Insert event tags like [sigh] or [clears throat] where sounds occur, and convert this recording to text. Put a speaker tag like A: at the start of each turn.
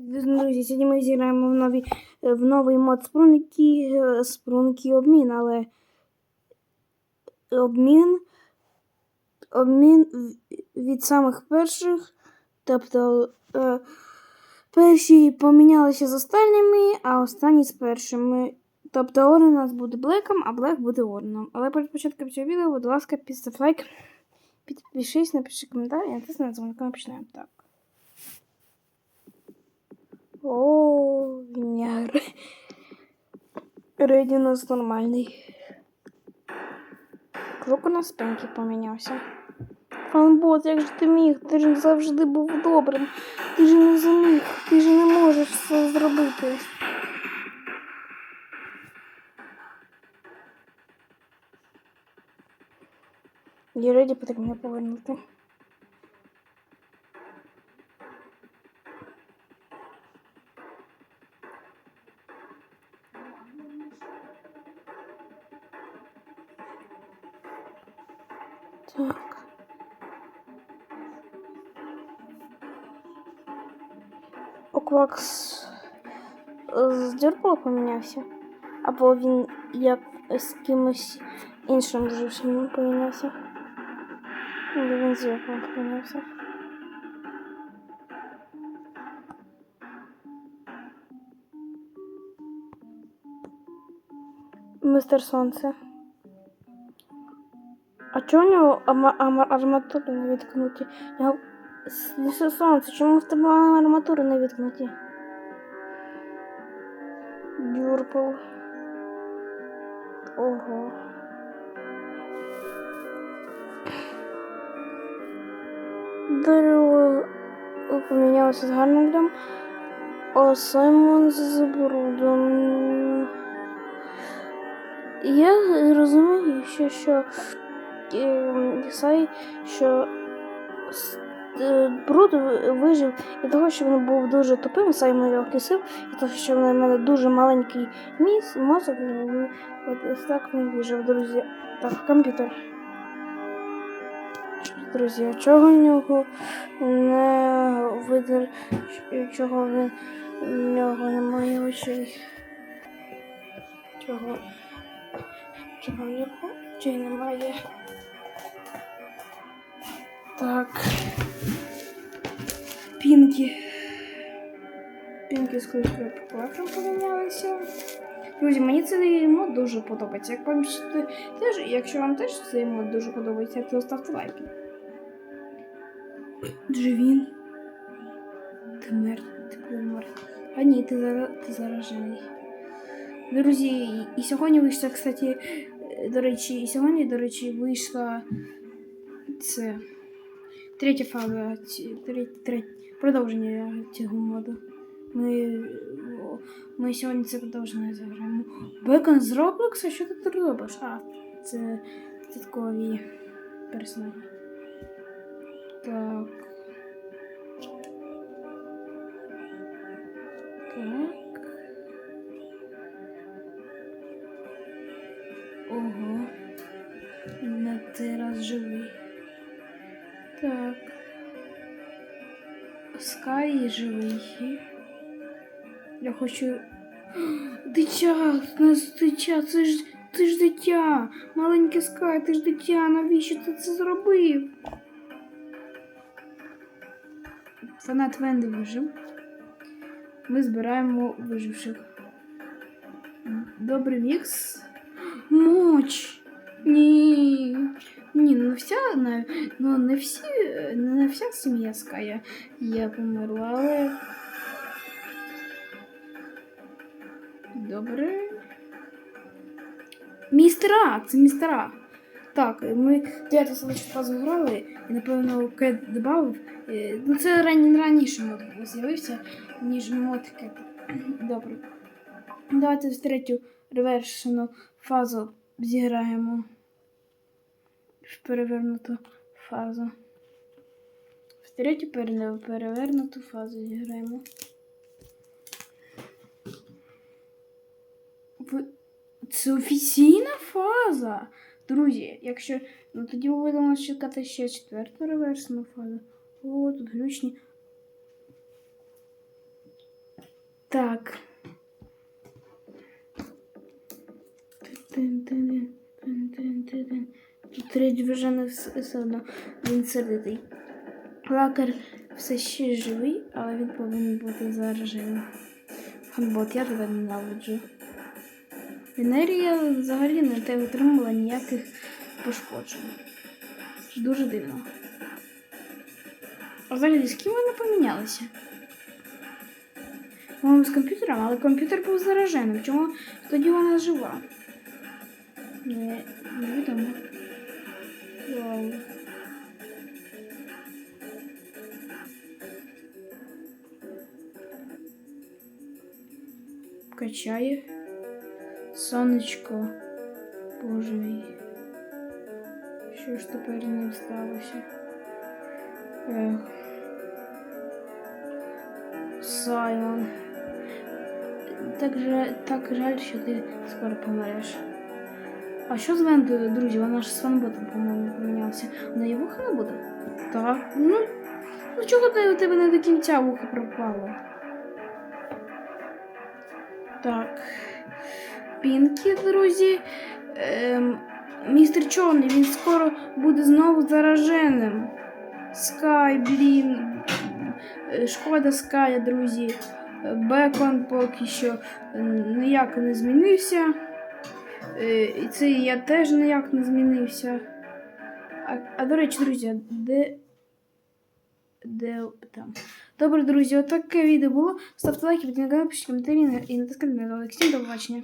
A: Друзі, сьогодні ми зіграємо в, нові, в новий мод спрунки, спрунки обмін, але обмін, обмін від самих перших, тобто е, перші помінялися з останніми, а останні з першими. Тобто Орен у нас буде Блеком, а Блек буде Ореном. Але перед початком цього відео, будь ласка, підстав лайк, підпишись, напиши коментар і натисни на дзвоник, почнемо. Так. О, Віняр. Реді у нас нормальний. Крок у нас пеньки помінявся. Фанбот, як же ти міг? Ти ж завжди був добрим. Ти ж не зміг, ти ж не можеш це зробити. Є Реді потрібно повернути. Так. Оквакс з дзеркала помінявся. Або він як з кимось іншим жившим помінявся. Або він з дзеркалом помінявся. Мистер Сонце. Чого у нього арматури не відкнуті? Містер Сонце, чому в тебе арматури не відкнуті? Дюрпл. Ого. Дерево помінялося з гарним, а Саймон з брудом. Я розумію, що, що е, Сай, що е, бруд вижив і того, що він був дуже тупим, Саймон його кисив, і того, що в мене дуже маленький міс, мозок, от так він вижив, друзі. Так, комп'ютер. Друзі, чого в нього не видер, чого в нього немає очей? Чого? Чого в нього очей немає? Так. Пінкі. Пінкі з класно помінялися. Друзі, мені цей мод дуже подобається. Як бачите, теж, якщо вам теж цей мод дуже подобається, то ставте лайки. Дживін. Ти мертвий, ти помер. А ні, ти, зара... ти заражений. Друзі, і- і сьогодні вийшла, кстати, е, до речі, і сьогодні, до речі, вийшла це третя фаза, ці- треть, треть, продовження цього моду. Ми, ми сьогодні це продовження заграємо. Бекон з Роблокса? Що ти тут робиш? А, це додаткові персонажі. Так. Так. Ого. На цей раз живий. Скай живий. Я хочу. [gasps] Дитя! Нас дитя, це ж ти ж дитя! Маленьке Скай, ти ж дитя, навіщо ти це зробив? Фанат Венди вижив. Ми збираємо виживших. Добрий мікс. [gasps] Моч. Ні. Ні, ну вся, ну не всі, не вся сім'я Ская є померла, але. Добре. Містера! Це містера. Так, ми дев'яту селищу фазу грали, і напевно Кет додав. Е, Ну це ран... раніше мод з'явився, ніж мод Кет. [clears throat] Добре. Давайте в третю ревершену фазу зіграємо. В перевернуту фазу. В третю пере- перевернуту фазу зіграємо. Це офіційна фаза. Друзі, якщо. Ну тоді ми будемо чекати ще четверту реверсну фазу. О, тут глючні. Так. Тин-тин-тин-тин-тин-тин. Тут Три движини все одно. Він сердитий. Лакер все ще живий, але він повинен бути заражений. Ханбот, я тебе ненавиджу. Венерія взагалі не те отримала ніяких пошкоджень. Дуже дивно. А взагалі з ким вони помінялися? По-моєму, з комп'ютером, але комп'ютер був зараженим. Чому тоді вона жива? Не, невідомо. Вау. Качає. Сонечко. Боже мій. Що ж тепер ним сталося? Ех. Саймон. Так, же, так жаль, що ти скоро помреш. А що з Вендою, друзі? Вона ж з фанботом, по-моєму, помінялася. У неї вуха не буде? Так. Ну, ну чого ти, у тебе не до кінця вуха пропало? Так. Пінкі, друзі. Ем, містер Чорний, він скоро буде знову зараженим. Скай, блін. Е, Шкода Ская, друзі. Е, Бекон поки що ніяк не змінився. Е, І це я теж ніяк не змінився. А, а до речі, друзі, де. Де там? Добре, друзі, отаке відео було. Ставте лайки, підтримуйте, пишіть коментарі і натискайте на лайк. Всім до побачення.